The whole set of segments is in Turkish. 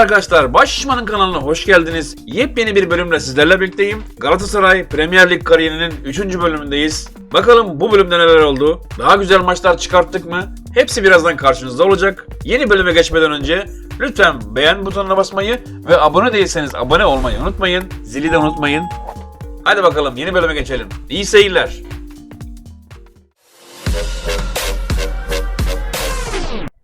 arkadaşlar, Başşişman'ın kanalına hoş geldiniz. Yepyeni bir bölümle sizlerle birlikteyim. Galatasaray Premier Lig kariyerinin 3. bölümündeyiz. Bakalım bu bölümde neler oldu? Daha güzel maçlar çıkarttık mı? Hepsi birazdan karşınızda olacak. Yeni bölüme geçmeden önce lütfen beğen butonuna basmayı ve abone değilseniz abone olmayı unutmayın. Zili de unutmayın. Hadi bakalım yeni bölüme geçelim. İyi seyirler.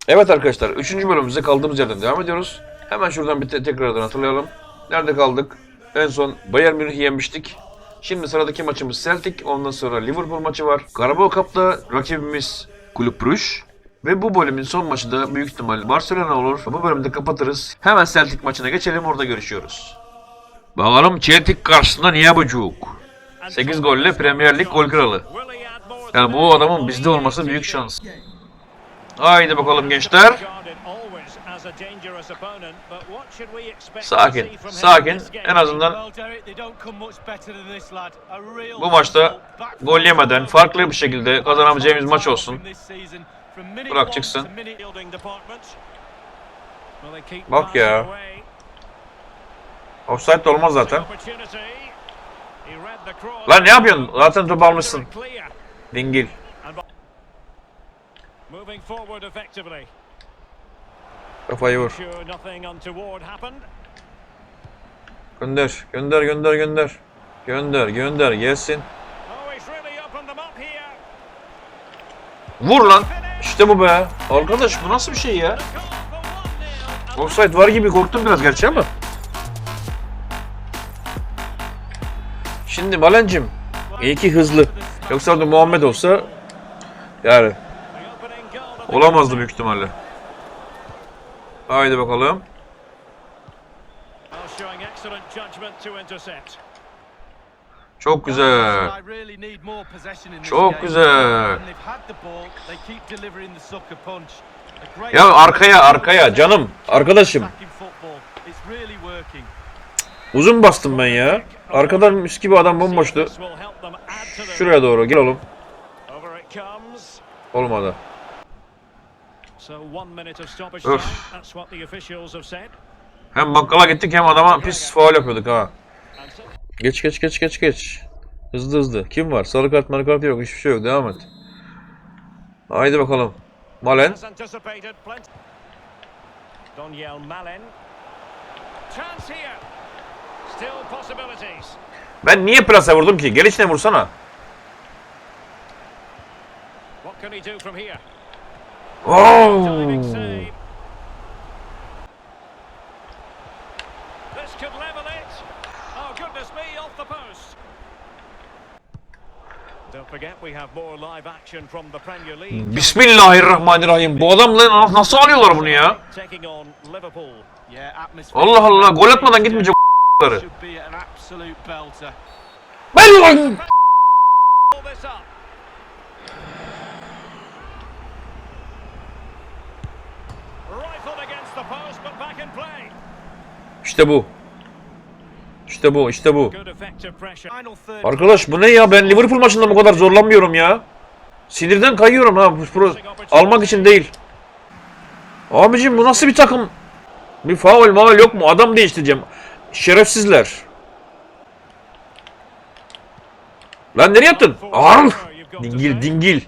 Evet arkadaşlar 3. bölümümüze kaldığımız yerden devam ediyoruz. Hemen şuradan bir te- tekrardan hatırlayalım. Nerede kaldık? En son Bayern Münih'i yenmiştik. Şimdi sıradaki maçımız Celtic. Ondan sonra Liverpool maçı var. Carabao Cup'ta rakibimiz Kulüp Brugge. Ve bu bölümün son maçı da büyük ihtimal Barcelona olur. Bu bölümde kapatırız. Hemen Celtic maçına geçelim orada görüşüyoruz. Bakalım Celtic karşısında niye bucuk? 8 golle Premier Lig gol kralı. Yani bu adamın bizde olması büyük şans. Haydi bakalım gençler. Sakin, sakin. En azından bu maçta gol yemeden farklı bir şekilde kazanabileceğimiz maç olsun. Bırak çıksın. Bak ya. Offside de olmaz zaten. Lan ne yapıyorsun? Zaten topu almışsın. Dingil. Moving forward effectively. Kafayı vur. Gönder, gönder, gönder, gönder. Gönder, gönder, gelsin. Oh. Vur lan. İşte bu be. Arkadaş bu nasıl bir şey ya? Goal for 1-0. Offside var gibi korktum biraz gerçi ama. Şimdi Malencim. iyi ki hızlı. Yoksa orada Muhammed olsa yani olamazdı büyük ihtimalle. Haydi bakalım. Çok güzel. Çok güzel. Ya arkaya arkaya canım arkadaşım. Uzun bastım ben ya. Arkadan mis gibi adam bomboştu. Şuraya doğru gel oğlum. Olmadı. Öf. time. That's what the officials have said. Hem bakkala gittik hem adama pis faul yapıyorduk ha. Geç geç geç geç geç. Hızlı hızlı. Kim var? Sarı kart marı kart yok. Hiçbir şey yok. Devam et. Haydi bakalım. Malen. As anticipated, plenty. Doniel Malen. Chance here. Still possibilities. Ben niye plase vurdum ki? Gel içine vursana. What can he do from here? Oh goodness me, off the post. Don't forget we have more live action from the Premier League. Bismillahirrahmanirrahim. Bu adamla nasıl alıyorlar bunu ya? Allah Allah. Gol atmadan gitmeyecek o***ları. Ben lan. Pull this up. Rifled against the post, but back in play. İşte bu. İşte bu. İşte bu. Arkadaş bu ne ya? Ben Liverpool maçında bu kadar zorlanmıyorum ya. Sinirden kayıyorum ha. Pro- almak için değil. Abicim bu nasıl bir takım? Bir faul maul yok mu? Adam değiştireceğim. Şerefsizler. Lan nereye attın? Al! Dingil dingil.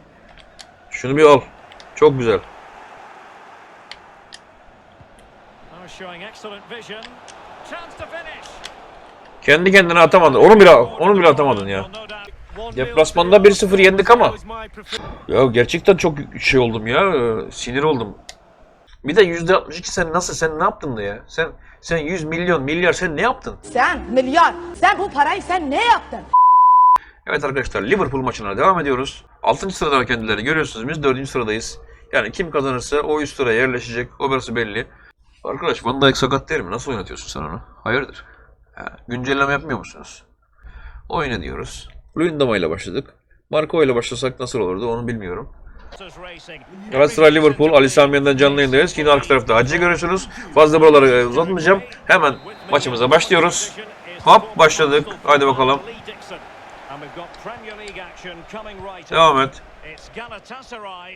Şunu bir al. Çok güzel. Kendi kendine atamadın. Onu bile onu bile atamadın ya. Deplasmanda 1-0 yendik ama. Ya gerçekten çok şey oldum ya. e, Sinir oldum. Bir de %62 sen nasıl sen ne yaptın da ya? Sen sen 100 milyon milyar sen ne yaptın? Sen milyar, sen bu parayı sen ne yaptın? Evet arkadaşlar Liverpool maçına devam ediyoruz. 6. sırada kendilerini görüyorsunuz. Biz 4. sıradayız. Yani kim kazanırsa o üst sıraya yerleşecek. O belli. Arkadaş Van Dijk sakat değil mi? Nasıl oynatıyorsun sen onu? Hayırdır? Ha, güncelleme yapmıyor musunuz? Oyna diyoruz. Luyendama ile başladık. Marco ile başlasak nasıl olurdu onu bilmiyorum. Galatasaray Liverpool Ali Sami Yen'den canlı yayındayız. Yine arka tarafta Hacı görüyorsunuz. Fazla buraları e, uzatmayacağım. Hemen maçımıza başlıyoruz. Hop başladık. Haydi bakalım. Lee Dixon. And we've got Premier League action coming right up. Devam et. It's Galatasaray.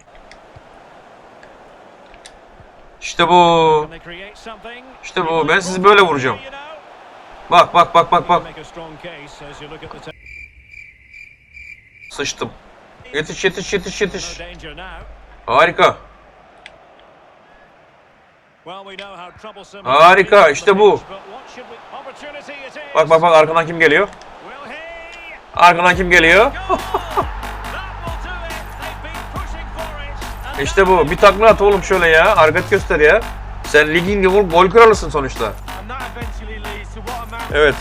İşte bu. İşte bu. Ben sizi böyle vuracağım. Bak bak bak bak bak. Sıçtım. Yetiş yetiş yetiş yetiş. Harika. Harika, işte bu. Bak bak bak arkadan kim geliyor? Arkadan kim geliyor? İşte bu. Bir takla at oğlum şöyle ya. Hareket göster ya. Sen ligin gol, gol kralısın sonuçta. Evet.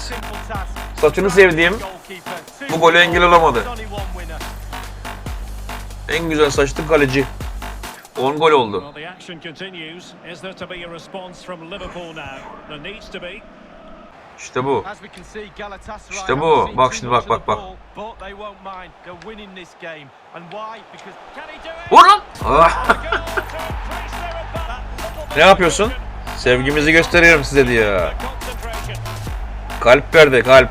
Saçını sevdiğim bu golü engel olamadı. En güzel saçlı kaleci. 10 gol oldu. İşte bu. İşte bu. Bak şimdi bak, bak, bak. Vur lan! Ah! Ne yapıyorsun? Sevgimizi gösteriyorum size diyor. Kalp verdi kalp.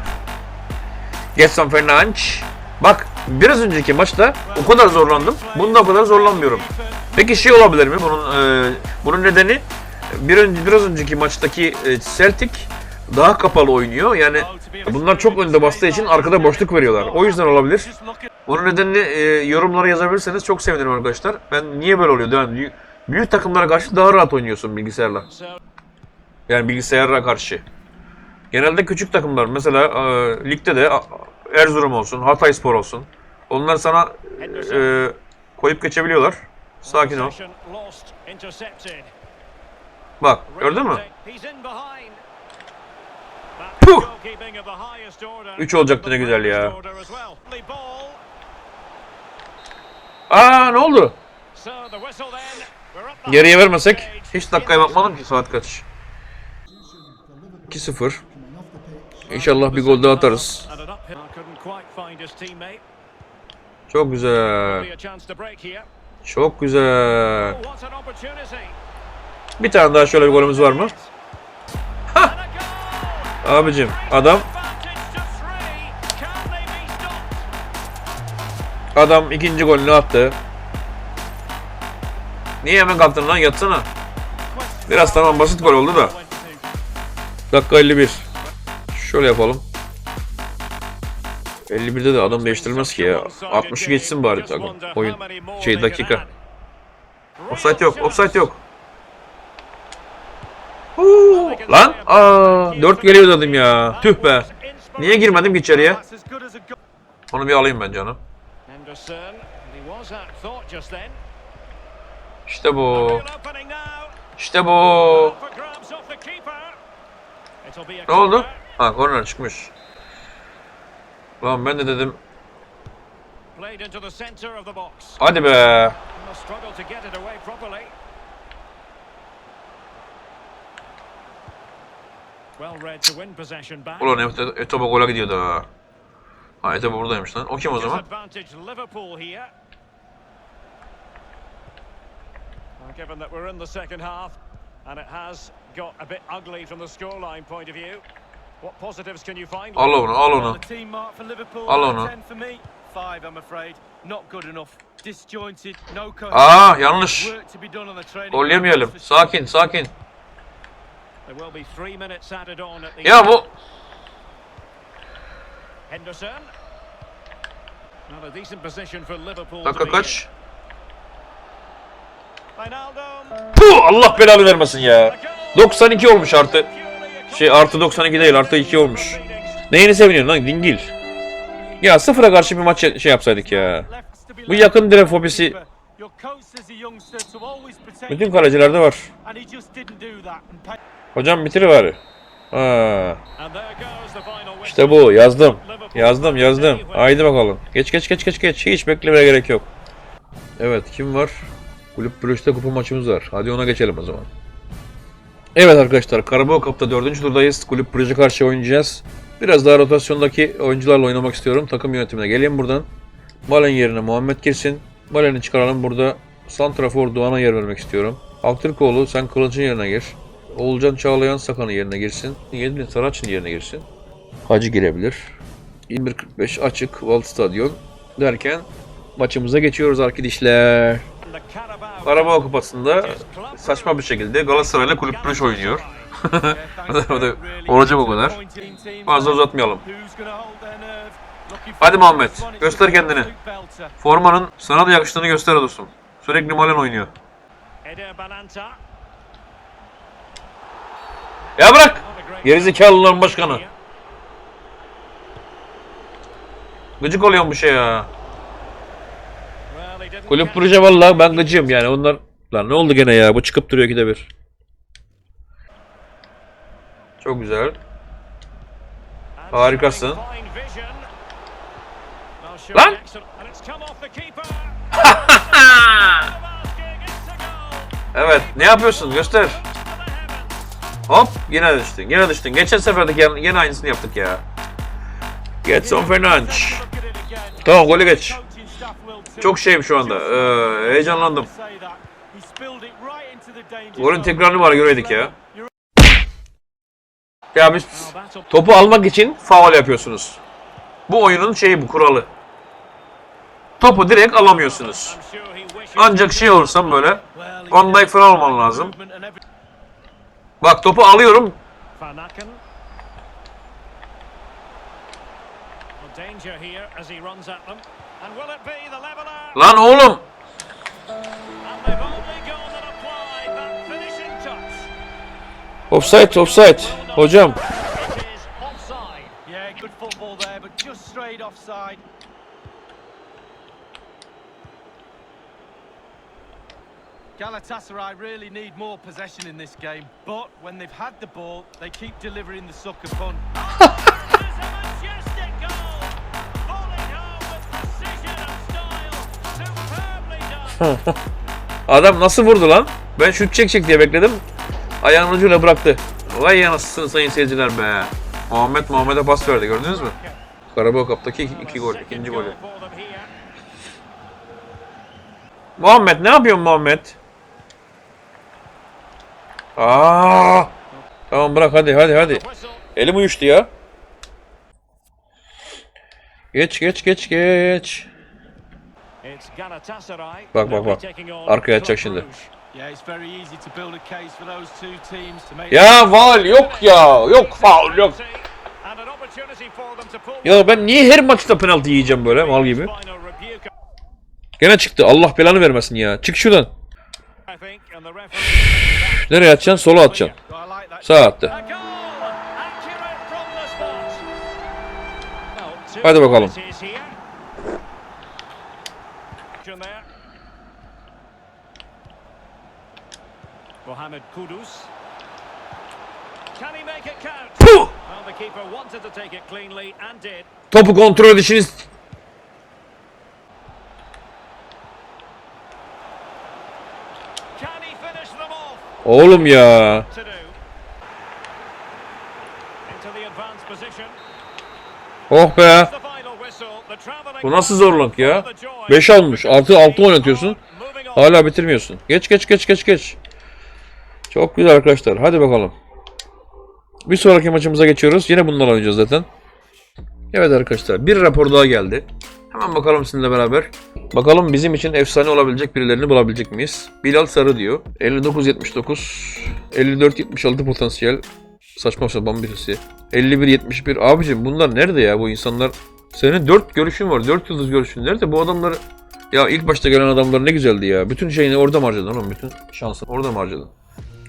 Getson Fernandes. Bak biraz önceki maçta o kadar zorlandım. Bunda o kadar zorlanmıyorum. Peki şey olabilir mi? Bunun e, bunun nedeni bir önce biraz önceki maçtaki e, Celtic daha kapalı oynuyor. Yani bunlar çok önde bastığı için arkada boşluk veriyorlar. O yüzden olabilir. Bunun nedenini e, yorumlara yazabilirseniz çok sevinirim arkadaşlar. Ben niye böyle oluyor? Yani büyük, takımlara karşı daha rahat oynuyorsun bilgisayarla. Yani bilgisayara karşı. Genelde küçük takımlar mesela e, ligde de Erzurum olsun, Hatayspor olsun. Onlar sana e, koyup geçebiliyorlar. Sakin ol. Bak gördün mü? He's in behind. That Puh! goalkeeping of the highest order. Üç olacaktı ne güzel ya. Aa ne oldu? Geriye vermesek hiç dakikaya bakmadım ki saat kaç. 2-0. İnşallah bir gol daha atarız. Çok güzel. Çok güzel. Bir tane daha şöyle bir golümüz var mı? Abicim adam adam ikinci golünü attı. Niye hemen kalktın lan yatsana. Biraz tamam basit gol oldu da. Dakika 51. Şöyle yapalım. 51'de de adam değiştirilmez ki ya. 60'ı geçsin bari takım. Oyun. Şey dakika. Offside yok. Offside yok. Lan aa 4 geliyor dedim ya. Tüh be. Niye girmedim ki içeriye? Onu bir alayım ben canım. İşte bu. İşte bu. Ne oldu? Ha korner çıkmış. Lan ben de dedim. Hadi be. Ulan Etobo Etobo gola gidiyordu ha. Ha Etobo buradaymış lan. O kim o zaman? Given that we're in the second half, and it has got a bit ugly from the scoreline point of view, what positives can you find? Al onu al onu. The team mark for Liverpool. Al onu. 10 for me. Five, I'm afraid. Not good enough. Disjointed. No coherence. Aa yanlış. The training. Gol yemeyelim. Sakin sakin. Ya bu Henderson. Not a decent position for Liverpool. dakika kaç? Puh Allah belanı vermesin ya. 92 olmuş artı. Şey artı 92 değil artı 2 olmuş. Neyini seviniyorsun lan dingil? Ya sıfıra karşı bir maç şey yapsaydık ya. Bu yakın dire fobisi bütün kalecilerde var. Hocam bitir bari. Ha. İşte bu yazdım. Yazdım yazdım. Haydi bakalım. Geç geç geç geç geç. Hiç beklemeye gerek yok. Evet kim var? Kulüp Brugge'de kupa maçımız var. Hadi ona geçelim o zaman. Evet arkadaşlar Karabağ Cup'ta 4. turdayız. Kulüp Brugge'e karşı oynayacağız. Biraz daha rotasyondaki oyuncularla oynamak istiyorum. Takım yönetimine geleyim buradan. Malen yerine Muhammed girsin. Malen'i çıkaralım burada. Santrafor Doğan'a yer vermek istiyorum. Aktürkoğlu sen Kılıç'ın yerine gir. Oğulcan Çağlayan Sakan'ın yerine girsin. Yedlin Saraç'ın yerine girsin. Hacı girebilir. 21.45 açık Walt Stadion derken maçımıza geçiyoruz arkadaşlar. Karabağ Kupası'nda saçma bir şekilde Galatasaray'la kulüp bürüş oynuyor. olacak o kadar. Fazla uzatmayalım. Hadi Muhammed, göster kendini. Formanın sana da yakıştığını göster dostum. Sürekli Malen oynuyor. Ya bırak! Gerizekalıların başkanı. Gıcık oluyorum bu şey ya. Kulüp proje vallahi ben gıcığım yani onlar... Lan ne oldu gene ya bu çıkıp duruyor ikide bir. Çok güzel. Harikasın. Lan! Evet ne yapıyorsun göster. Hop yine düştün yine düştün. Geçen seferde yine, yine aynısını yaptık ya. Getson Fernandes. Tamam golü geç. Çok şeyim şu anda. Ee, heyecanlandım. Golün tekrarını var göreydik ya. Ya biz topu almak için faul yapıyorsunuz. Bu oyunun şeyi bu kuralı. Topu direkt alamıyorsunuz. Ancak şey olursam böyle Van Dijk falan olman lazım. Bak topu alıyorum. Van Aken. Well, danger here as he runs at them. And will it be the leveler? Lan oğlum. And they've only gone and applied that finishing touch. Offside offside. Hocam. It is offside. Yeah, good football there, but just straight offside. Galatasaray really need more possession in this game, but when they've had the ball, they keep delivering the sucker punch. Adam nasıl vurdu lan? Ben şut çekecek diye bekledim. Ayağının ucuyla bıraktı. Vay yanasın sayın seyirciler be. Muhammed Muhammed'e pas verdi gördünüz mü? Karabağ Cup'taki iki, iki gol, ikinci golü. Muhammed ne yapıyorsun Muhammed? Aa! Tamam bırak hadi hadi hadi. Elim uyuştu ya. Geç geç geç geç. Bak, bak, bak. Arkaya atacak şimdi. Ya faul yok ya. Yok faul yok. Ya ben niye her maçta penaltı yiyeceğim böyle mal gibi? Gene çıktı. Allah belanı vermesin ya. Çık şuradan. Nereye atacaksın? Sola atacaksın. Sağa attı. Hadi bakalım. Mohamed Kudus. Puh! Topu kontrol edişiniz. Can he finish them off? Oğlum ya. Oh be. Bu nasıl zorluk ya? the joy. 5 almış. 6 6 oynatıyorsun. Hala bitirmiyorsun. Geç geç geç geç geç. Çok güzel arkadaşlar. Hadi bakalım. Bir sonraki maçımıza geçiyoruz. Yine bunlar oynayacağız zaten. Evet arkadaşlar. Bir rapor daha geldi. Hemen bakalım sizinle beraber. Bakalım bizim için efsane olabilecek birilerini bulabilecek miyiz? Bilal Sarı diyor. 59-79. 54-76 potansiyel. Saçma sapan birisi. 51-71. Abicim bunlar nerede ya bu insanlar? Senin 4 görüşün var. 4 yıldız görüşün. Nerede bu adamları? Ya ilk başta gelen adamlar ne güzeldi ya. Bütün şeyini orada mı harcadın oğlum? Bütün şansını orada mı harcadın?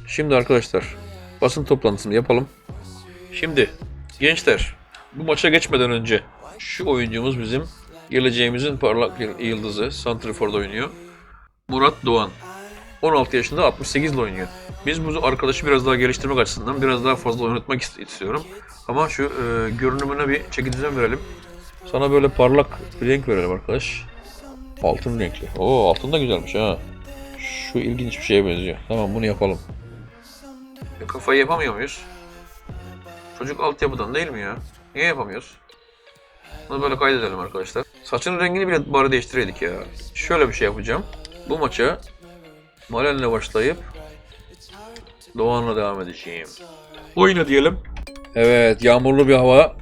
Şimdi arkadaşlar basın toplantısını yapalım. Şimdi gençler bu maça geçmeden önce şu oyuncumuz bizim geleceğimizin parlak yıldızı Santrifor'da oynuyor. Murat Doğan. 16 yaşında 68 ile oynuyor. Biz bu arkadaşı biraz daha geliştirmek açısından biraz daha fazla oynatmak ist- istiyorum. Ama şu e, görünümüne bir çeki düzen verelim. Sana böyle parlak bir renk verelim arkadaş. Altın renkli. Oo altın da güzelmiş ha. Şu ilginç bir şeye benziyor. Tamam bunu yapalım. E, kafayı yapamıyor muyuz? Çocuk altyapıdan değil mi ya? Niye yapamıyoruz? Bunu böyle kaydedelim arkadaşlar. Saçının rengini bile bari değiştireydik ya. Şöyle bir şey yapacağım. Bu maça Malen'le başlayıp Doğan'la devam edeceğim. Oyna diyelim. Evet yağmurlu bir hava.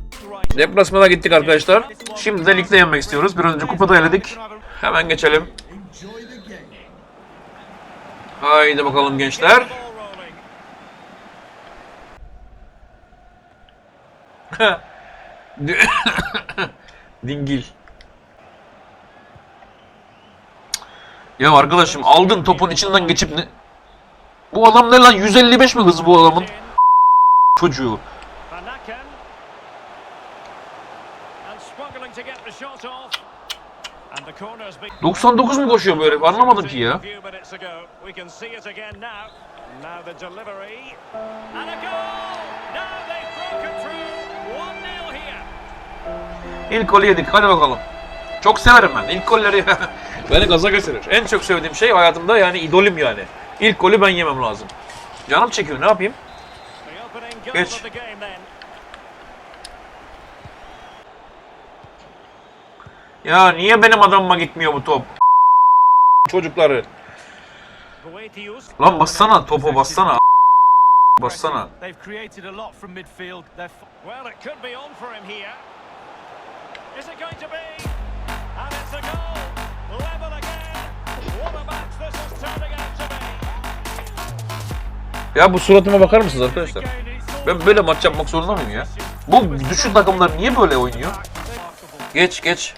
Deplasmana gittik arkadaşlar. Şimdi de ligde yenmek istiyoruz. Bir önce kupada eledik. Hemen geçelim. Haydi bakalım gençler. Dingil. Ya arkadaşım aldın topun içinden geçip ne... Bu adam ne lan 155 mi hızı bu adamın? Çocuğu. Van Aken. And struggling to get the shot off. And the corner's been 99 mu koşuyor böyle? Anlamadım ki ya. A few minutes ago. We can see it again now. Now the delivery. And a goal! Now they've broken through. 1-0 here. İlk golü yedik. Hadi bakalım. Çok severim ben. İlk golleri beni gaza getirir. En çok sevdiğim şey hayatımda yani idolüm yani. İlk golü ben yemem lazım. Canım çekiyor ne yapayım? Geç. Ya niye benim adamıma gitmiyor bu top? Çocukları. Lan bassana topa bassana. Bassana. Is it going to be? And it's a goal. Ya bu suratıma bakar mısınız arkadaşlar? Ben böyle maç yapmak zorunda mıyım ya? Bu düşük takımlar niye böyle oynuyor? Geç geç.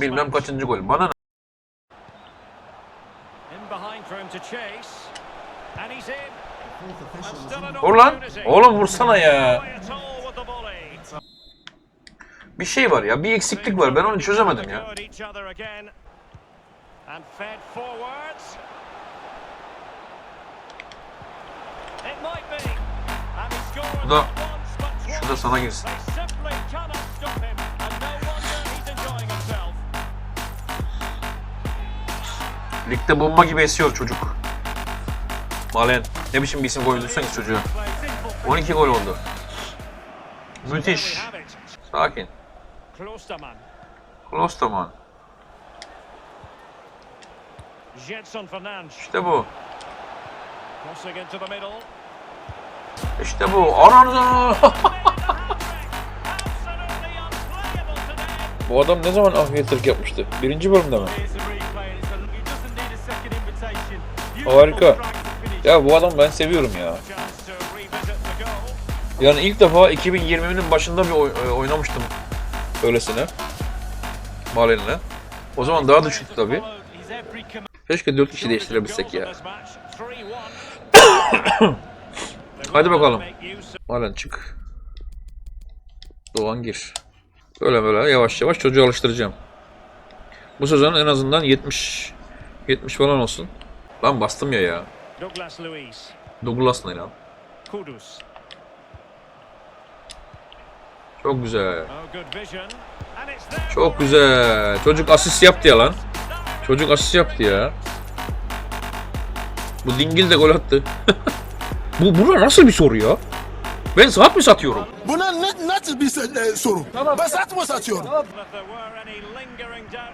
Bilmem kaçıncı gol. Bana ne? Oğlum vursana ya. Bir şey var ya. Bir eksiklik var. Ben onu çözemedim ya. And fed forwards. It might be. And he scored Bu da- not once but twice. Şu da sana girsin. Ligde bomba gibi esiyor çocuk. Malen. Ne biçim bir isim koyduysanız çocuğa. 12 gol oldu. Müthiş. Sakin. Klosterman. Klosterman. Jetson Fernandes. İşte bu. İşte bu. Ananı. Bu adam ne zaman afiyet yapmıştı? Birinci bölümde mi? Harika. Ya bu adam ben seviyorum ya. Yani ilk defa 2020'nin başında bir oy- oynamıştım öylesine. Malen'le. O zaman daha düşüktü tabii. Keşke 4 kişi değiştirebilsek ya. Goals in this match, 3-1. Hadi bakalım. Malen çık. Doğan gir. Böyle böyle yavaş yavaş çocuğu alıştıracağım. Bu sezon en azından 70 70 falan olsun. Lan bastım ya ya. Douglas Luiz. Douglas ne lan? Kudus. Çok güzel. Oh. Çok güzel. Çocuk asist yaptı ya lan. Çocuk asist yaptı ya. Bu dingil de gol attı. bu buna nasıl bir soru ya? Ben saat mi satıyorum? Buna ne, nasıl bir e, soru? Ben saat mı satıyorum? Doubts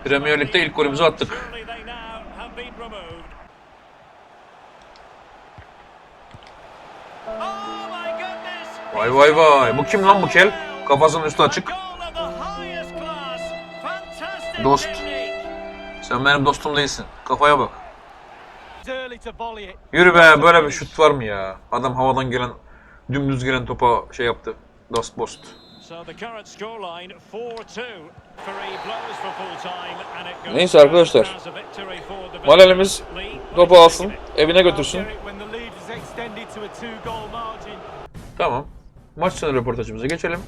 Premier Lig'de ilk golümüzü attık. Vay vay vay. Bu kim lan bu kel? Kafasının üstü açık. Dost. Sen benim dostum değilsin. Kafaya bak. Yürü be böyle bir şut var mı ya? Adam havadan gelen dümdüz gelen topa şey yaptı. Dust post. So the current scoreline 4-2. Three blows for full time and it goes Neyse arkadaşlar. Lee. topu alsın, evine götürsün. Tamam. Maç sonu röportajımıza geçelim.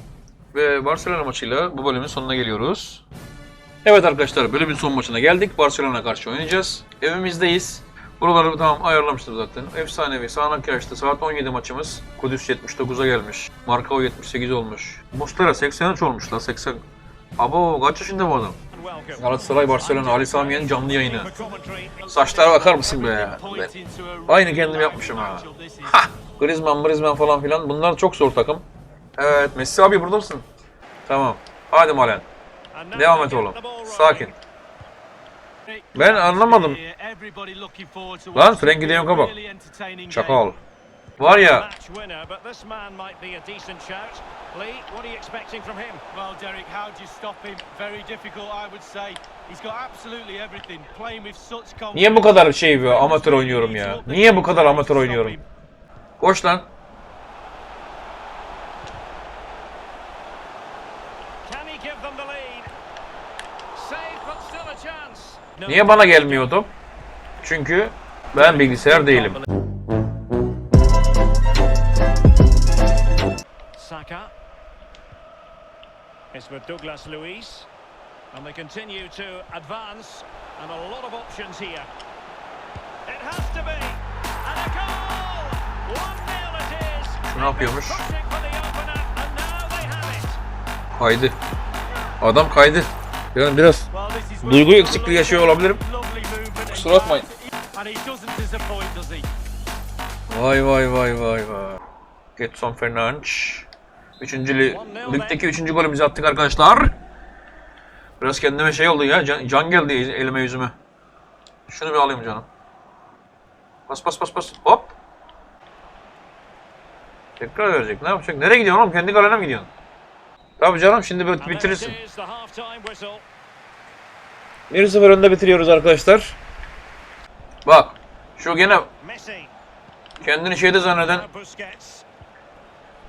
Ve Barcelona maçıyla bu bölümün sonuna geliyoruz. Evet arkadaşlar bölümün son maçına geldik. Barcelona karşı oynayacağız. Evimizdeyiz. Buraları tamam ayarlamıştım zaten. Efsanevi sağanak yaşta saat 17 maçımız. Kudüs 79'a gelmiş. Markao 78 olmuş. Mustara 83 olmuş la 80. Abo kaç yaşında bu adam? Galatasaray Barcelona Ali Samiye'nin canlı yayını. Saçlara bakar mısın be? Point Ben- Aynı kendim yapmışım ha. Hah! Griezmann, Griezmann falan filan. Bunlar çok zor takım. Evet, Messi abi burada mısın? Tamam. Hadi Malen. Devam et oğlum. Sakin. Ben anlamadım. Lan Frenkie de Jong'a bak. Çakal. Var ya be niye bu kadar şey bir amatör oynuyorum ya? Niye bu kadar amatör oynuyorum? Koş lan. Can he give them the lead? Save, but still a chance. No. Niye bana gelmiyor top? Çünkü ben bilgisayar değilim. Saka. It's with Douglas Luiz. And they continue to advance. And a lot of options here. It has to be. And a goal! 1-0 it is. Şu ne yapıyormuş? Kaydı. Adam kaydı. Yani biraz Duygu eksikliği yaşıyor olabilirim. Kusura bakmayın. Vay vay vay vay vay. Getson Fernandes. Üçüncü li- ligdeki üçüncü golümüzü attık arkadaşlar. Biraz kendime şey oldu ya. Can, can geldi elime yüzüme. Şunu bir alayım canım. Bas bas bas bas. Hop. Tekrar verecek. Ne yapacak? Nereye gidiyorsun oğlum? Kendi kalene mi gidiyorsun? Tabii canım şimdi böyle bitirirsin. it is, the half-time whistle. 1-0 önde bitiriyoruz arkadaşlar. Bak. Şu gene kendini şeyde zanneden,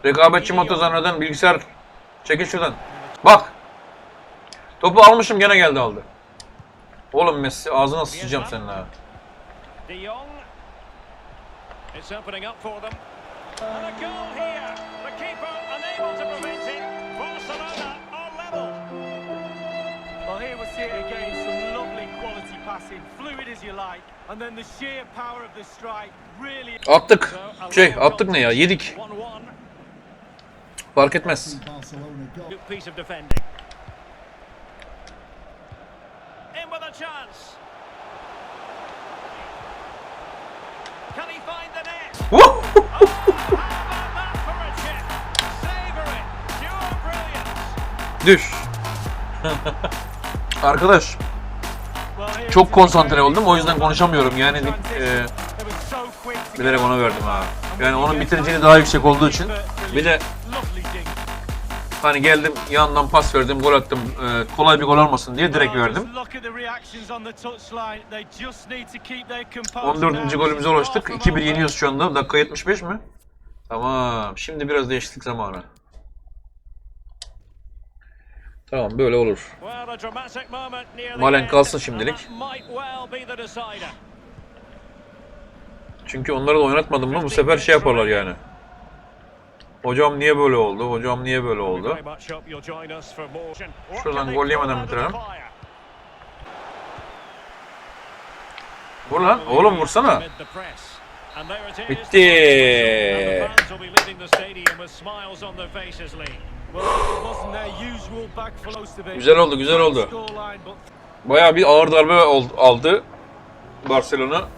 rekabetçi moto zanneden bilgisayar. Çekil şuradan. Bak. Topu almışım gene geldi aldı. Oğlum Messi ağzına sıçacağım senin ha. It's opening up for them. And a goal here. The keeper unable to Attık. Şey attık ne ya? Yedik. 1-1. Fark etmez. Good piece of defending. In with a chance. Can he find the net? Woo! How about that for a chip? Savour it. Pure brilliance. Düş. Arkadaş çok konsantre oldum o yüzden konuşamıyorum yani e, bilerek ona verdim ha. Yani onun bitiriciliği daha yüksek olduğu için bir de hani geldim yandan pas verdim gol attım e, kolay bir gol olmasın diye direkt verdim. just look at the reactions on the touchline. They just need to keep their composure 14. now. golümüze ulaştık. far from 2-1 over. yeniyoruz şu anda. Dakika 75 mi? Tamam. Şimdi biraz değişiklik zamanı. Tamam böyle olur. Malen kalsın şimdilik. Çünkü onları da oynatmadım mı bu sefer şey yaparlar yani. Hocam niye böyle oldu? Hocam niye böyle oldu? Şuradan gol yemeden bitirelim. Vur lan. Oğlum vursana. Bitti. Güzel oldu, güzel oldu. Bayağı bir ağır darbe aldı Barcelona.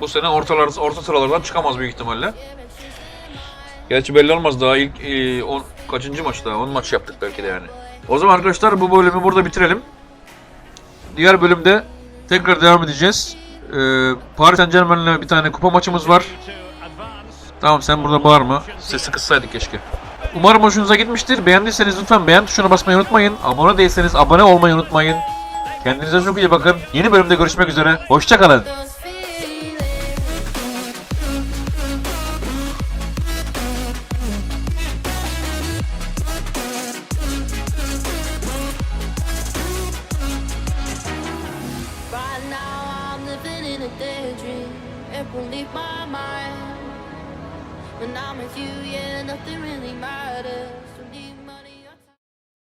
Bu sene ortalar, orta sıralardan çıkamaz büyük ihtimalle. Gerçi belli olmaz daha ilk e, on, kaçıncı maç daha? 10 maç yaptık belki de yani. O zaman arkadaşlar bu bölümü burada bitirelim. Diğer bölümde tekrar devam edeceğiz. Ee, Paris Saint Germain'le bir tane kupa maçımız var. Tamam sen burada bağırma. Sesi kıssaydık keşke. Umarım hoşunuza gitmiştir. Beğendiyseniz lütfen beğen tuşuna basmayı unutmayın. Abone değilseniz abone olmayı unutmayın. Kendinize çok iyi bakın. Yeni bölümde görüşmek üzere. Hoşçakalın.